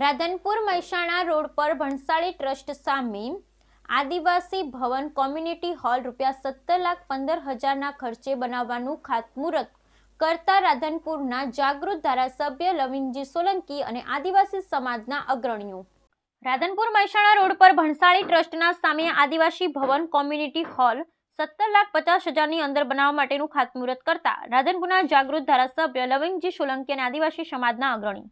Radhanpur Mehsana road પર Bhansali trust સામે આદિવાસી ભવન community hall રૂપિયા સત્તર લાખ પંદર હજારના ખર્ચે બનાવવાનું ખાતમુહૂર્ત કરતા રાધનપુરના જાગૃત ધારાસભ્ય લવિંગજી સોલંકી અને આદિવાસી સમાજના અગ્રણીઓ. રાધનપુર મહેસાણા રોડ પર ભણસાળી ટ્રસ્ટના સામે આદિવાસી ભવન કોમ્યુનિટી હોલ સત્તર લાખ પચાસ હજારની અંદર બનાવવા માટેનું ખાતમુહૂર્ત કરતા રાધનપુરના જાગૃત ધારાસભ્ય લવિંગજી સોલંકી અને આદિવાસી સમાજના અગ્રણી.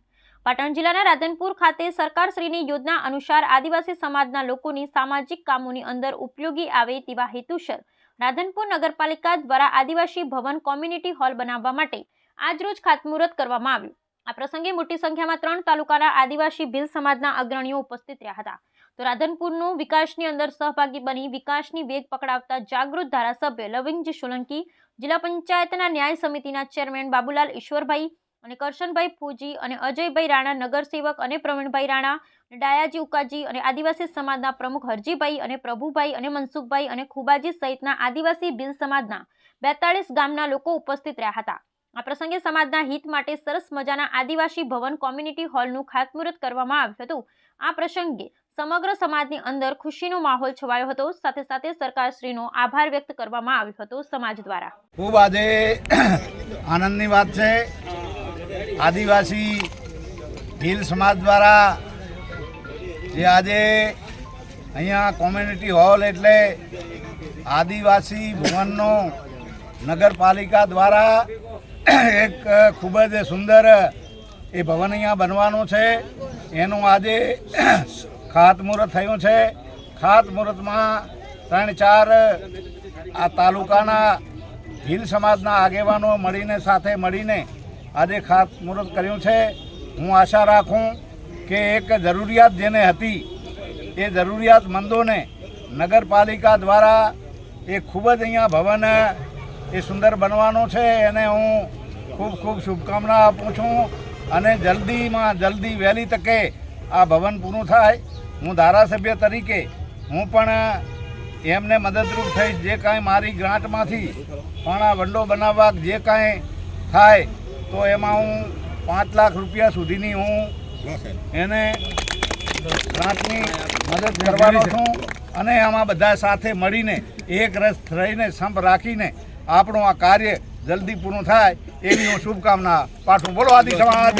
પાટણ જિલ્લાના રાધનપુર ખાતે સરકારશ્રીની યોજના અનુસાર આદિવાસી સમાજના લોકોની સામાજિક કામોની અંદર ઉપયોગી આવે તેવા હેતુસર રાધનપુર નગરપાલિકા દ્વારા આદિવાસી ભવન કોમ્યુનિટી હોલ બનાવવા માટે આજરોજ ખાતમુહૂર્ત કરવામાં આવ્યું. આ પ્રસંગે મોટી સંખ્યામાં ત્રણ તાલુકાના આદિવાસી ભીલ સમાજના અગ્રણીઓ ઉપસ્થિત રહ્યા હતા. તો રાધનપુરનું વિકાસની અંદર સહભાગી બની વિકાસની વેગ પકડાવતા જાગૃત ધારાસભ્ય લવિંગજી સોલંકી, જિલ્લા પંચાયતના ન્યાય સમિતિના ચેરમેન બાબુલાલ ઈશ્વરભાઈ અને કરશનભાઈ ફૂજી અને અજયભાઈ રાણા, નગરસેવક અને પ્રવીણભાઈ રાણા ડાયાજી ઉકાજી અને આદિવાસી સમાજના પ્રમુખ હરજીભાઈ અને પ્રભુભાઈ અને મનસુખભાઈ અને ખુબાજી સહિતના આદિવાસી બિલ સમાજના બેતાળીસ ગામના લોકો ઉપસ્થિત રહ્યા હતા. આ પ્રસંગે સમાજના હિત માટે સરસ મજાના આદિવાસી ભવન કોમ્યુનિટી હોલનું ખાતમુહૂર્ત કરવામાં આવ્યું હતું. આ પ્રસંગે સમગ્ર સમાજની અંદર ખુશીનો માહોલ છવાયો હતો. સાથે સાથે સરકારશ્રીનો આભાર વ્યક્ત કરવામાં આવ્યો હતો સમાજ દ્વારા. ખૂબ આજે આનંદની વાત છે. આદિવાસી ભીલ સમાજ દ્વારા જે આજે અહીંયા કોમ્યુનિટી હોલ એટલે આદિવાસી ભવનનો નગરપાલિકા દ્વારા એક ખૂબ જ સુંદર એ ભવન અહીંયા બનવાનું છે. એનું આજે ખાતમુહૂર્ત થયું છે. ખાતમુહૂર્તમાં ત્રણ ચાર આ તાલુકાના ભીલ સમાજના આગેવાનો મળીને સાથે મળીને આજે ખાતમુહૂર્ત કર્યું છે. હું આશા રાખું કે એક જરૂરિયાત જેને હતી, એ જરૂરિયાતમંદોને નગરપાલિકા દ્વારા એ ખૂબ જ અહીંયા ભવન એ સુંદર બનવાનું છે. એને હું ખૂબ ખૂબ શુભકામના આપું છું અને જલ્દીમાં જલ્દી વહેલી તકે આ ભવન પૂરું થાય. હું ધારાસભ્ય તરીકે હું પણ એમને મદદરૂપ થઈશ. જે કાંઈ મારી ગ્રાન્ટમાંથી પણ આ વંડો બનાવવા જે કાંઈ થાય તો એમાં હું પાંચ લાખ રૂપિયા સુધીની હું એને ગ્રાન્ટની મદદ કરવાનો છું. અને આમાં બધા સાથે મળીને એક રસ રહીને સંપ રાખીને આપણું આ કાર્ય જલ્દી પૂરું થાય એવી હું શુભકામના પાઠવું. બોલો આદિ સમાજ